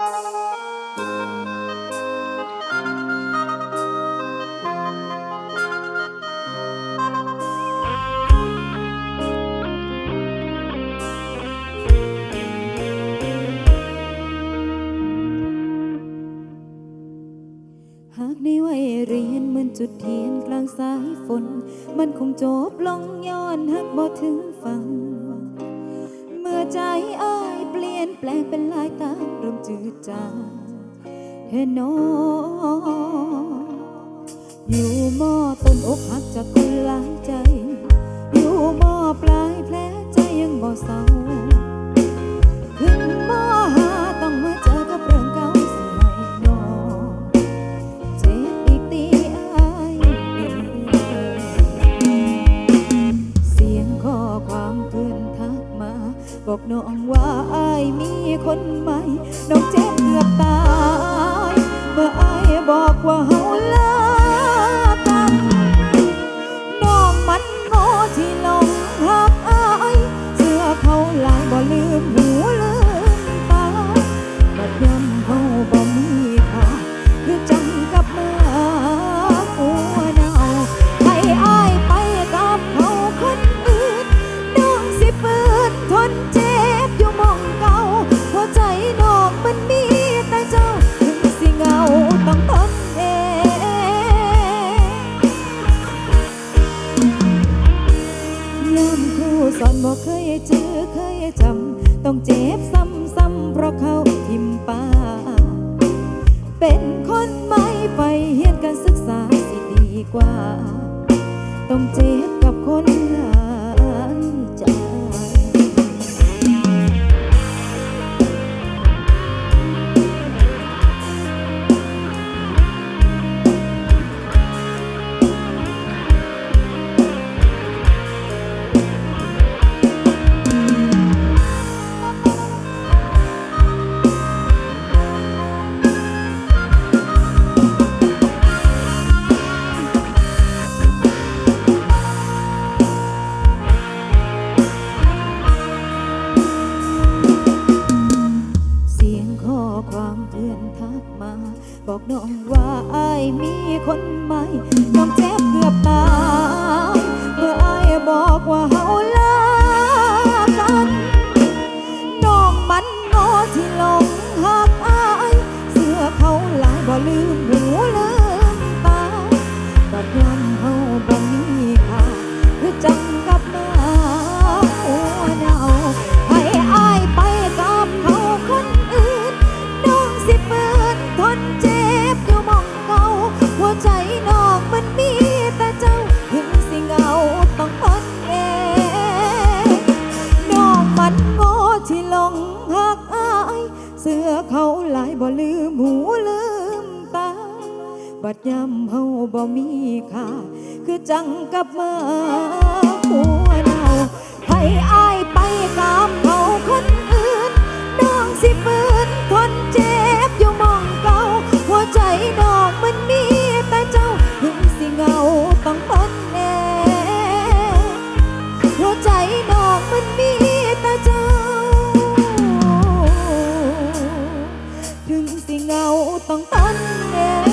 หากในวัยเรียนเหมือนจุดเทียนกลางสายฝน มันคงจบลงย้อนหักบ่ถึงฟังเมื่อ ใจอ้ายเปลี่ยนแปลงเป็นลายตามเริ่มจืดจางเธอโนอยู่มอต้นอกหักจากคนหลายใจ อยู่มอปลายแผลใจยังบ่เศร้า บอกน้องว่าอายมีคนใหม่ น้องเจ็บเกือบตาย เมื่ออายบอกว่า ยจำต้องเจ็บซ้ำๆเพราะเขาทิมป่าเป็นคนไม่ไปเฮียนการศึกษาสิดีกว่า ต้องเจ็บกับคน บ อเขาหลายบ่ลืมหูลืมตา บัดยำเฮาบ่มีค่า คือจังกับมาหัวเนาให้อา สิเงาต้องตันเอง